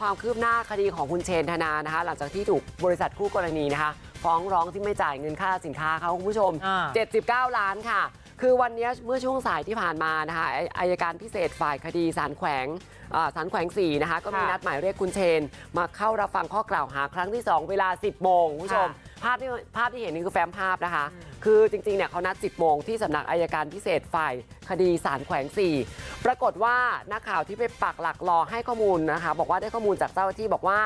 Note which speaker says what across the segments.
Speaker 1: ความคืบหน้าคดีของคุณเชนธนานะคะ หลังจากที่ถูกบริษัทคู่กรณีนะคะ ฟ้องร้องที่ไม่จ่ายเงินค่าสินค้าเขาคุณผู้ชม
Speaker 2: อ่า
Speaker 1: 79 ล้านค่ะ คือวันนี้เมื่อช่วงสายที่ผ่านมานะคะออายการพิเศษฝ่ายคดีสารแขวงอ่าสารแขวง4นะคะ ก็มี
Speaker 2: ค่ะ
Speaker 1: นัดหมายเรียกคุณเชน มาเข้ารับฟังข้อกล่าวหาครั้งที่ 2 เวลา 10โมงคุณผู้ชมภาพที่ภาพที่เห็นนี่คือแฟ้มภาพนะคะ คือจริงๆเนี่ยเขานัด 10 โมงที่สำนักอายการพิเศษฝ่ายคดีสารแขวง 4 ปรากฏว่านักข่าวที่ไปปักหลักรอให้ข้อมูลนะคะบอกว่าได้ข้อมูลจากเจ้าหน้าที่บอกว่า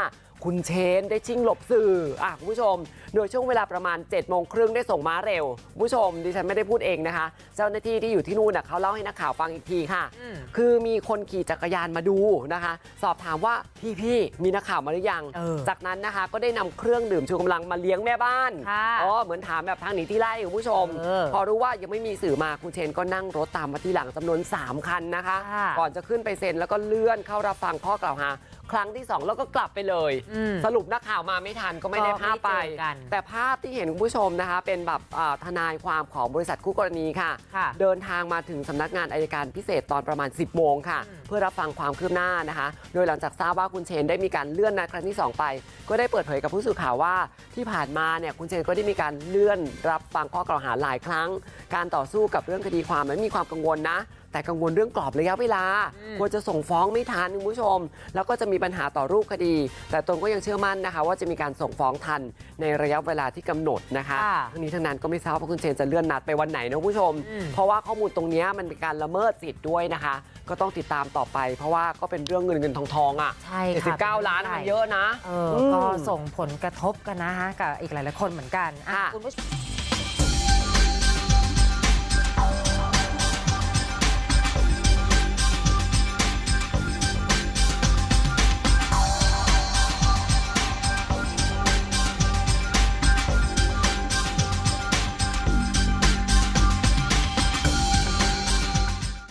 Speaker 1: คุณเชนได้ชิงหลบสื่ออะคุณผู้ชม โดยช่วงเวลาประมาณ7จ็ดโมงครึ่งได้ส่งม้าเร็วคุณผู้ชมดิฉันไม่ได้พูดเองนะคะ เจ้าหน้าที่ที่อยู่ที่นู่นน่ะเขาเล่าให้นักข่าวฟังอีกทีค่ะ
Speaker 2: อืม
Speaker 1: คือมีคนขี่จักรยานมาดูนะคะ สอบถามว่าพี่พี่ๆมีนักข่าวมาหรือยัง
Speaker 2: เออ
Speaker 1: จากนั้นนะคะก็ได้นำเครื่องดื่มชูกำลังมาเลี้ยงแม่บ้าน
Speaker 2: ค่ะ
Speaker 1: อ๋อเหมือนถามแบบทางหนีที่ไล่คุณผู้ชม
Speaker 2: เออ
Speaker 1: พอรู้ว่ายังไม่มีสื่อมาคุณเชนก็นั่งรถตามมาที่หลังจำนวน 3 คันนะคะ
Speaker 2: ค่ะ
Speaker 1: ก่อนจะขึ้นไปเซ็นแล้วก็เลื่อนเข้ารับฟังข้อกล่าวหาครั้งที่2แล้วก็กลับไปเลย
Speaker 2: อืม
Speaker 1: สรุปนักข่าวมาไม่ทันก็ไม่ได้ภาพไป
Speaker 2: ก็ไม่เจอกัน
Speaker 1: แต่ภาพที่เห็นคุณผู้ชมนะคะ เป็นแบบอ่าทนายความของบริษัทคู่กรณีค่ะ
Speaker 2: ค่ะ
Speaker 1: เดินทางมาถึงสำนักงานอายการพิเศษตอนประมาณ 10 โมงค่ะ
Speaker 2: อืม
Speaker 1: เพื่อรับฟังความคืบหน้านะคะ โดยหลังจากทราบว่าคุณเชนได้มีการเลื่อนนัดครั้งที่ 2 ไป ก็ได้เปิดเผยกับผู้สื่อข่าวว่าที่ผ่านมาเนี่ยคุณเชนก็ได้มีการเลื่อนรับฟังข้อกล่าวหาหลายครั้ง การต่อสู้กับเรื่องคดีความมันมีความกังวลนะ แต่กังวลเรื่องกรอบระยะเวลา
Speaker 2: อืม
Speaker 1: กลัวจะส่งฟ้องไม่ทันคุณผู้ชม แล้วก็จะมีปัญหาต่อรูปคดี แต่ตนก็ยังเชื่อมั่นนะคะ ว่าจะมีการส่งฟ้องทันในระยะเวลาที่กำหนดนะคะ
Speaker 2: ค่ะ
Speaker 1: ทั้งนี้ทั้งนั้นก็ไม่ทราบว่าคุณเชนจะเลื่อนนัดไปวันไหนนะคุณผู้ชม
Speaker 2: อืม
Speaker 1: เพราะว่าข้อมูลตรงเนี้ยมันเป็นการละเมิดสิทธิ์ด้วยนะคะ ก็ต้องติดตามต่อไป เพราะว่าก็เป็นเรื่องเงินเงินทองทองอะ
Speaker 2: ใช่ค่ะ
Speaker 1: 79ล้านมันเยอะนะ
Speaker 2: เออ
Speaker 1: อืม
Speaker 2: ก็ส่งผลกระทบกันนะฮะกับอีกหลายๆคนเหมือนกันอะ
Speaker 1: ค่ะ
Speaker 2: คุณผู้ชม